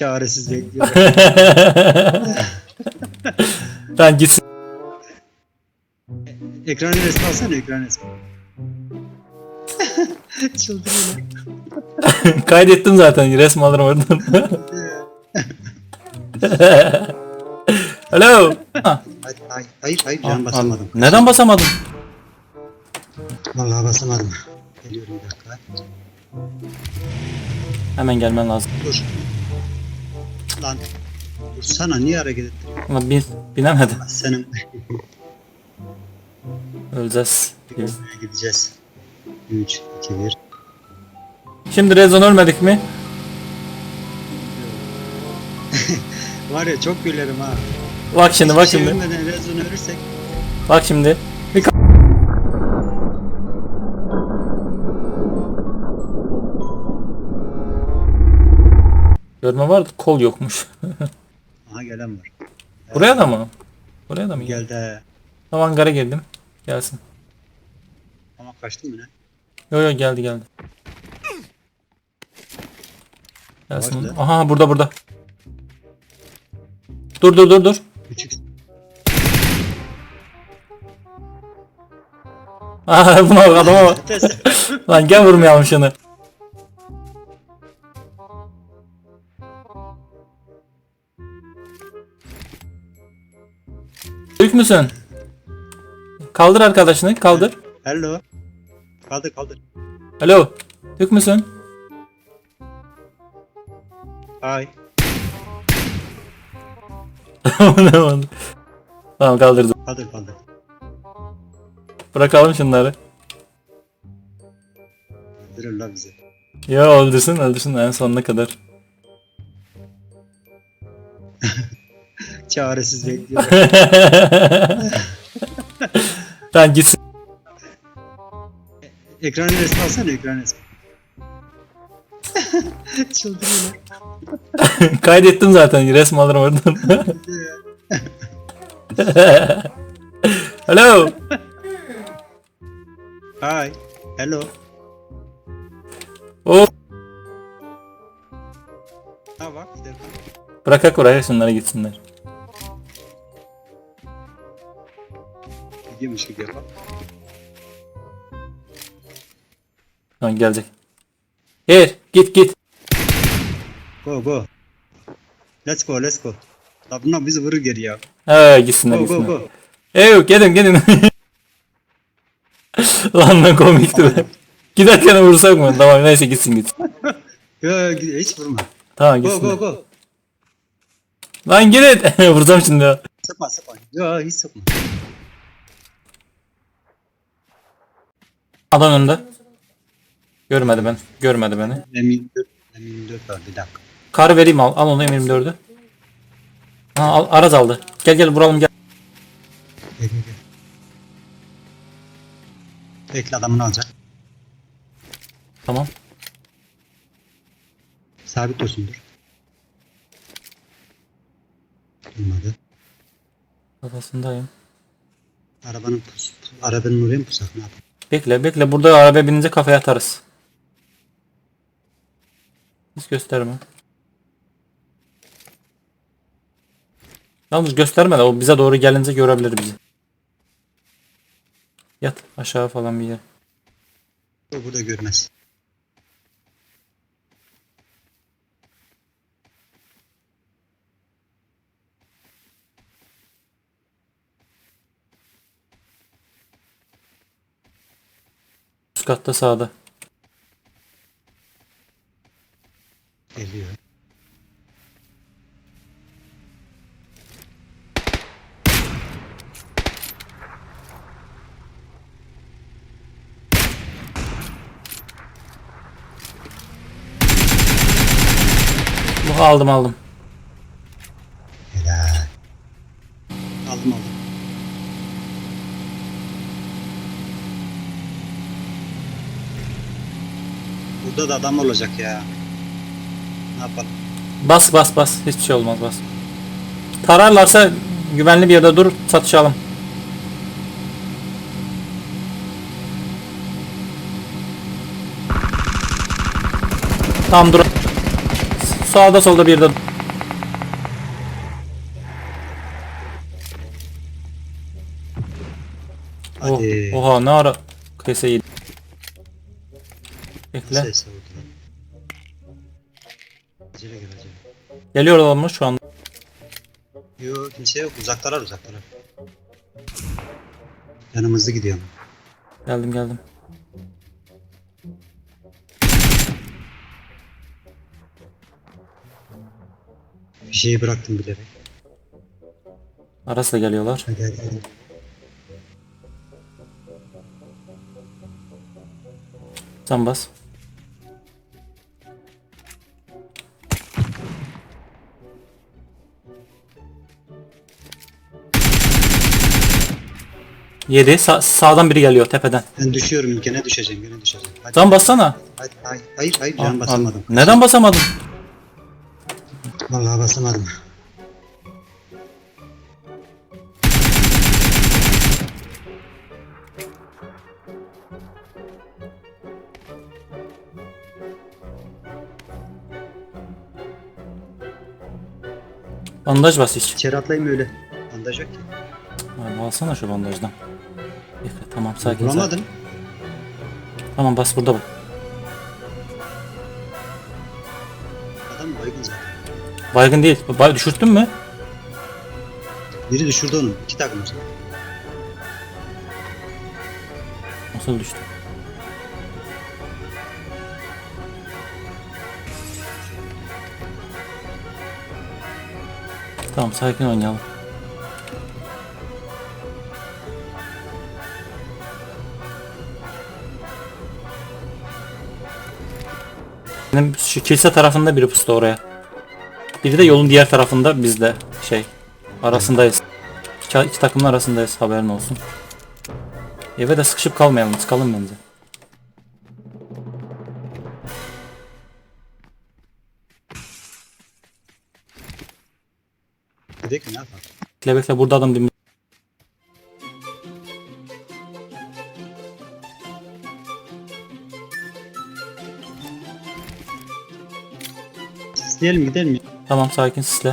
Çaresiz bekliyor. Lan gitsin. ekran resmi alsana ekran resmi. Çıldırıyorlar. Kaydettim zaten resmi alırım oradan. Hello. Ha, Hayır hayır hayır, hayır can basamadım. Neden basamadım? Vallahi basamadım. Geliyorum bir dakika. Hemen gelmen lazım. Dur. Lan. Dur sana niye hareket ettin? Ama bin, binemedim. Senin Öleceğiz. gideceğiz. 3, 2, 1. Şimdi rezon ölmedik mi? Var ya çok gülerim ha. Bak şimdi bak Hiçbir şey şimdi. rezon ölürsek. Bak şimdi. Bir ka- Görme vardı kol yokmuş. Aha gelen var. Buraya da mı? Buraya da mı? Gel. Geldi. Tamam hangara girdim. Gelsin. Ama kaçtın mı ne? Yo yo geldi geldi. Gelsin. Vardı. Aha burada burada. Dur dur dur dur. Küçük. Aha buna bak adama bak. Lan gel vurmayalım şunu. Büyük müsün? Kaldır arkadaşını kaldır. Hello. Kaldır kaldır. Alo. Türk müsün? Hi. tamam kaldırdım. Kaldır kaldır. Bırakalım şunları. Öldürürler bizi. Ya öldürsün öldürsün en sonuna kadar. Çaresiz bekliyor. Lan gitsin. ekran resmi alsana ekran resmi. Çıldırıyorlar. Kaydettim zaten resmi alırım oradan. Hello. Hi. Hello. Oh. Ha bak. Bırakak oraya şunları gitsinler. Gidiyormuş gibi yapalım. Tamam gelecek. Here git git. Go go. Let's go let's go. La bunlar bizi vurur geri ya. He gitsinler Go go gitsinler. go. Ey gelin gelin. Lan ne komikti be. Giderken vursak mı? Tamam neyse gitsin gitsin. Yo, hiç vurma. Tamam Go gitsinler. go go. Lan git. Vuracağım şimdi ya. Sıkma sıkma. Yo hiç sıkma. Adam önünde. Görmedi ben. Görmedi beni. M24. M24 var bir dakika. Kar vereyim al. Al onu M24'ü. Ha, al, Araz aldı. Gel gel vuralım gel. Gel gel gel. Bekle adamını alacak. Tamam. Sabit dursun dur. Durmadı. Kafasındayım. Arabanın pus, arabanın oraya mı pusak ne yapalım? Bekle bekle burada araba binince kafaya atarız. Hiç gösterme. Yalnız gösterme de o bize doğru gelince görebilir bizi. Yat aşağı falan bir yer. O burada görmez. Üst katta sağda. Geliyor. Aldım aldım. Burada da adam olacak ya. Ne yapalım? Bas bas bas. Hiçbir şey olmaz bas. Tararlarsa güvenli bir yerde dur çatışalım. Tam dur. Sağda solda bir yerde Hadi. Oh, oha ne ara kese yedi. Bekle. Ses lan. Acele gel acele. Geliyorlar mı şu an? Yok kimse yok uzaktalar uzaktalar. Yanımızda gidiyor ama. Geldim geldim. Bir şeyi bıraktım bilerek. Arası da geliyorlar. Hadi hadi hadi. Sen bas. Yedi. Sa- sağdan biri geliyor tepeden. Ben düşüyorum ülke ne düşeceğim gene düşeceğim. Hadi, Sen bassana. hayır hayır hayır Al, can al. basamadım. Neden basamadın? Vallahi basamadım. Bandaj bas hiç. İçeri atlayayım öyle. Bandaj yok ki. Abi alsana şu bandajdan. Tamam sakin sakin. Vuramadım. Tamam bas burada bak. Adam baygın zaten. Baygın değil. Bay düşürttün mü? Biri düşürdü onu. İki takım. Nasıl düştü? Tamam sakin oynayalım. Benim şu kilise tarafında biri pustu oraya. Biri de yolun diğer tarafında bizde şey arasındayız. İki, iki takımın arasındayız haberin olsun. Eve de sıkışıp kalmayalım çıkalım bence. Mi ne yapalım? Bekle bekle burada adam bir Gidelim ya. Tamam sakin sisle.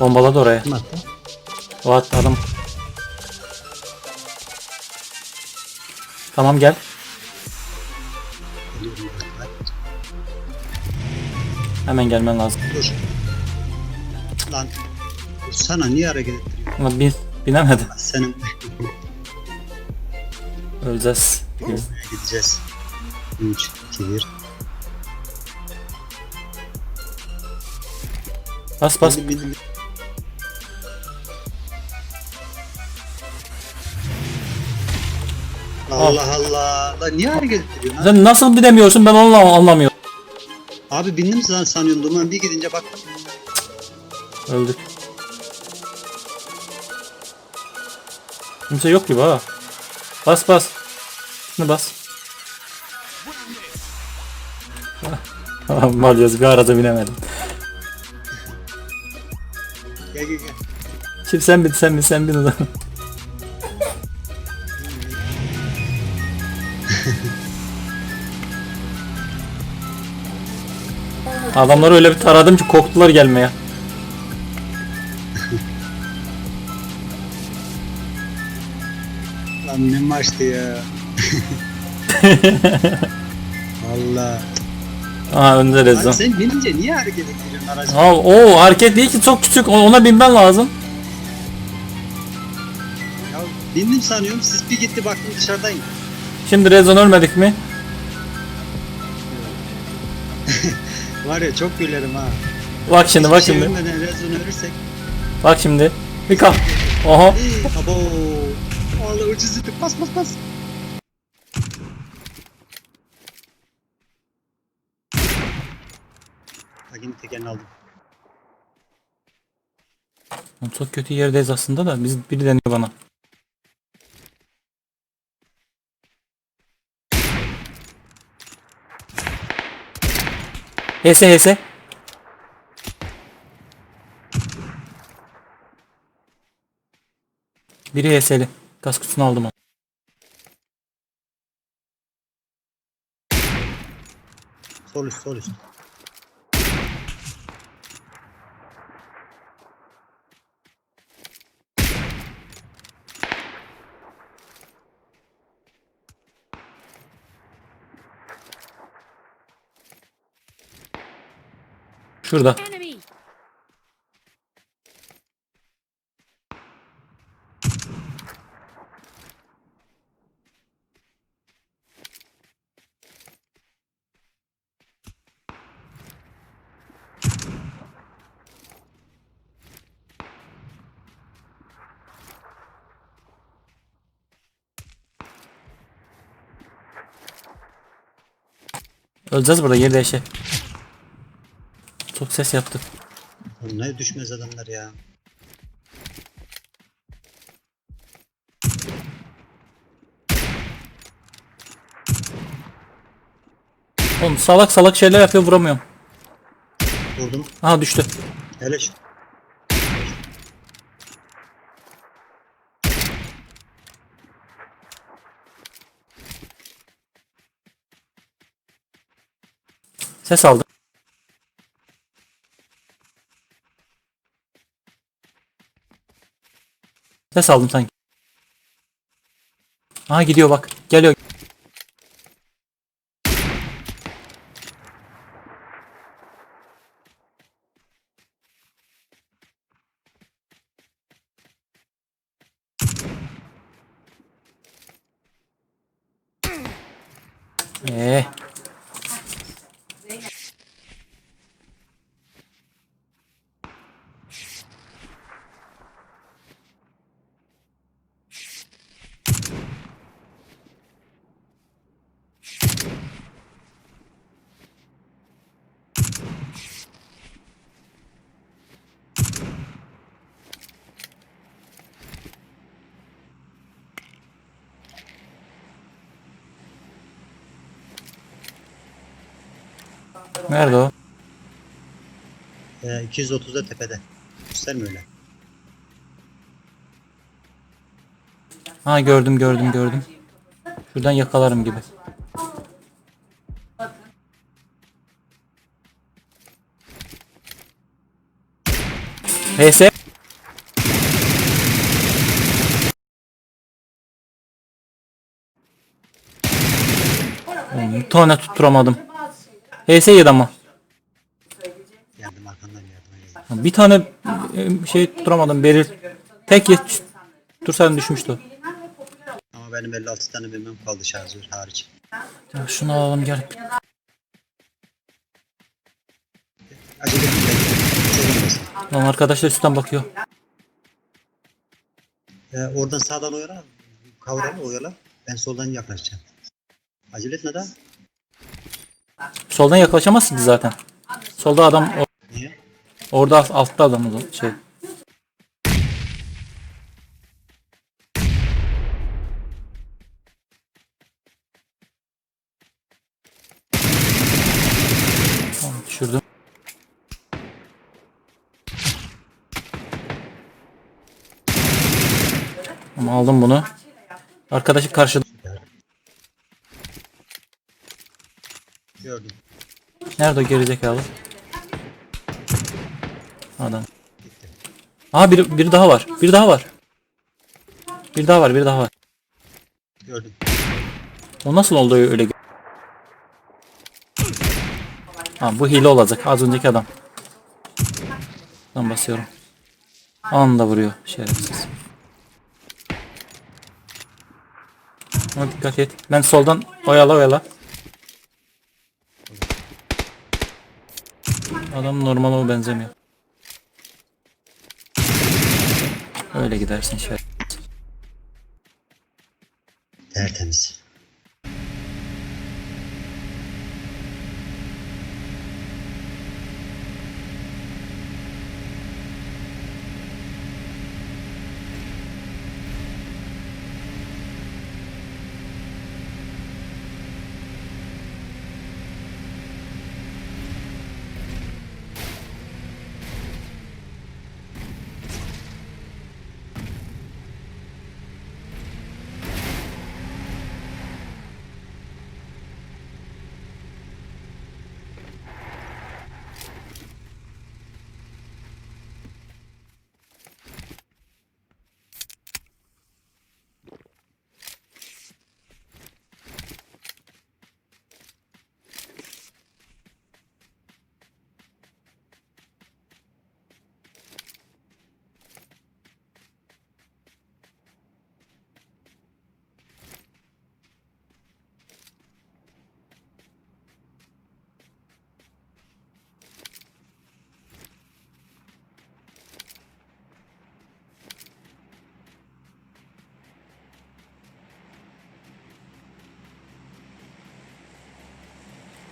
Bombaladı oraya. Kim attı? O attı adam. Tamam gel. Hemen gelmen lazım. Dur. Lan. Sana niye hareket ettiriyorsun? Ama bin, binemedi. Senin Öleceğiz. gideceğiz. 3, 2, 1. Bas bas. Bindim, bindim. Allah Allah. Lan niye hareket ettiriyorsun? Sen nasıl bilemiyorsun ben onu anlamıyorum. Abi bindim san sanıyorum duman bir gidince bak. Öldük. Kimse yok gibi ha. Bas bas. Şunu bas. Mal yazık bir arada binemedim. Gel gel gel. Şimdi sen bin sen bin sen bin o zaman. Adamları öyle bir taradım ki korktular gelmeye. Lan ne maçtı ya. Allah. Aha önde Abi Rezan. sen binince niye hareket ettiriyorsun aracı? Aa, o hareket değil ki çok küçük ona binmen lazım. Ya bindim sanıyorum siz bir gitti baktım dışarıdayım. Şimdi Rezon ölmedik mi? Var ya çok gülerim ha. Bak şimdi bak Hiçbir şey şimdi. ölmeden rezon ölürsek. Bak şimdi. Bir kal. Oha. Abo. Allah ucuz. Bas bas bas. Agin tekerini aldım. Çok kötü yerdeyiz aslında da biz biri deniyor bana. HS HS. Biri HS'li. Gaz kutusunu aldım onu. Sol üst sol üst. Şurada. Öleceğiz burada yer değişe. Ses yaptı. Ne düşmez adamlar ya. Oğlum salak salak şeyler yapıyor vuramıyorum. Vurdum. Aha düştü. Hele şu. Ses aldım. Ses aldım sanki. Aha gidiyor bak. Geliyor. Ee. Nerede o? Ee, 230'da tepede. Gösterme öyle. Ha gördüm gördüm gördüm. Şuradan yakalarım gibi. HS Bir tane tutturamadım. HS yedi ama. Geldim arkandan yardıma geldim. Bir tane e, şey tutturamadım Beril. Tek yet tutsaydım düşmüştü. Ama benim 56 tane bilmem kaldı şarjör hariç. Ya şunu alalım gel. Acele et. Çok olmasın. Lan arkadaşlar üstten bakıyor. Ee, oradan sağdan oyala. Kavralı oyala. Ben soldan yaklaşacağım. Acele etme daha. Soldan yaklaşamazsınız zaten. Solda adam o- Niye? orada alt- altta adam o şey. Tamam, düşürdüm. Aldım bunu. Arkadaşı karşıda. Gördüm. Nerede o gerizekalı? Adam. Aa biri, biri daha var. Bir daha var. Bir daha var, bir daha var. Gördüm. O nasıl oldu öyle? Ha bu hile olacak. Az önceki adam. Ben basıyorum. Anında vuruyor şerefsiz. Ama dikkat et. Ben soldan oyala oyala. Adam normal o benzemiyor. Öyle gidersin şerefsiz. Tertemiz.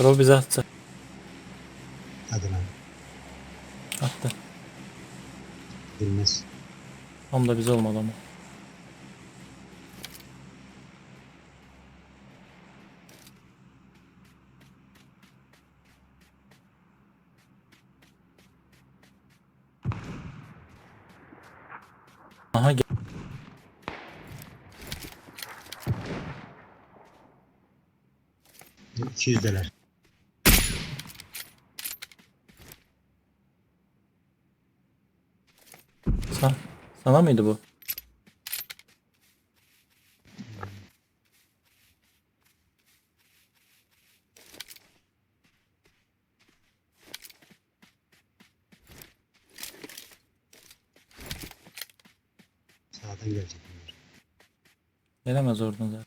Drop bize attı. Hadi lan. Attı. Bilmez. Tam da bize olmadı ama. Aha gel. Bu 200'deler. Sa- sana mıydı bu? Sağdan gelecek bunlar. Gelemez oradan zaten.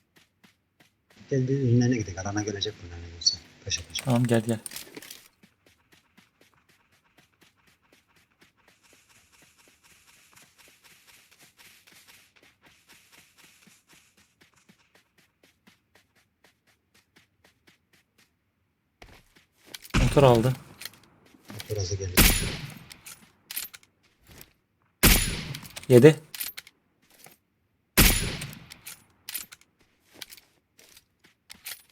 Gel bir ürünlerine gidelim. Alana gelecek bunlar ne olsa. Paşa paşa. Tamam gel gel. Motor aldı. Burası gelecek. Yedi.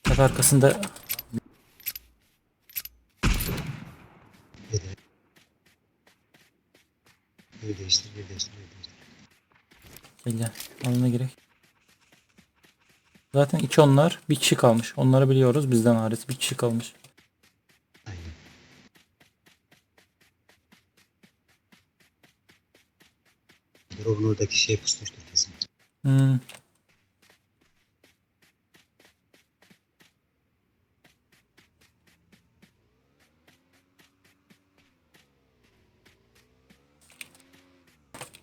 Tepe arkasında Yedi. Bir değiştir, bir değiştir, bir değiştir. Gel gel. Alına gerek. Zaten iki onlar. Bir kişi kalmış. Onları biliyoruz. Bizden hariç bir kişi kalmış. Drop'un oradaki şey pusmuştur kesin. Hmm.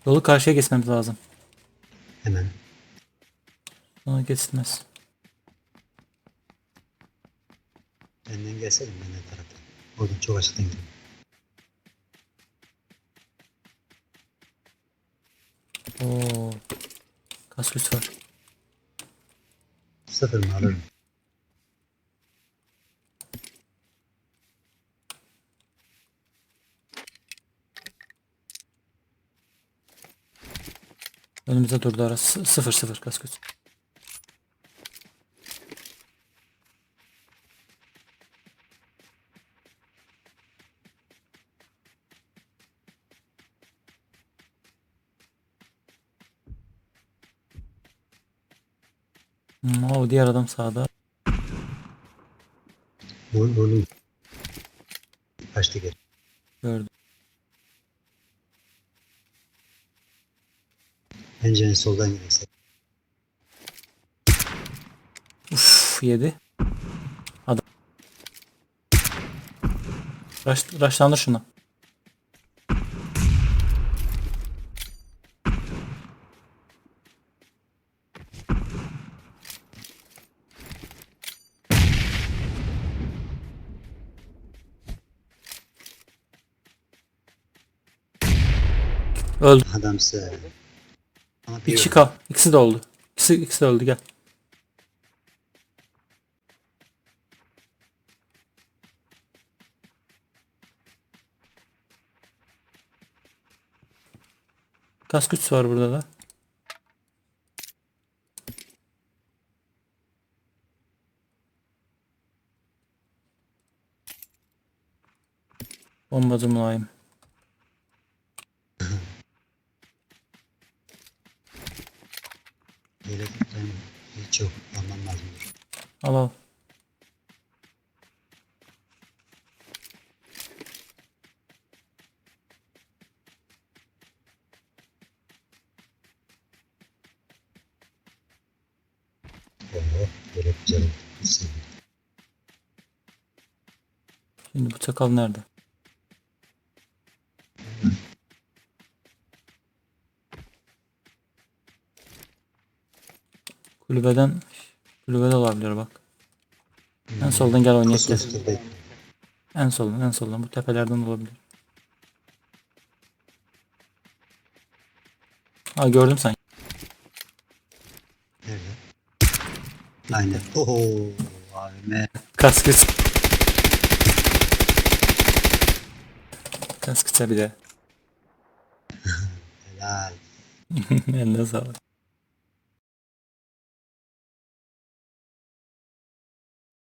Yolu karşıya geçmemiz lazım. Hemen. Ona geçilmez. Benden gelsene benden taraftan. Oradan çok açıktan gidelim. Kas güç var. Sıfır mı alırım? Önümüze durdu ara. Sıfır sıfır kas güç. O diğer adam sağda. Bu, bunun kaçtı geri. Gördüm. Bence en soldan giderse. Uf yedi. Adam. Raş, raşlandır şuna. Öldü. Adamsı. Ama Bir kişi kal. İkisi de oldu. İkisi, ikisi de öldü gel. Kas güç var burada da. Bombacı mulayim. Böyle ben hiç yok. Almam lazım. Al al. Şimdi bu çakal nerede? Kulübeden Kulübe olabilir bak. En hmm. soldan gel oynayalım. Gel. En soldan en soldan bu tepelerden olabilir. Ha gördüm sanki. Evet. Aynen. Oho abime. Kasket. Kaskete bir de. Helal. Eline sağlık.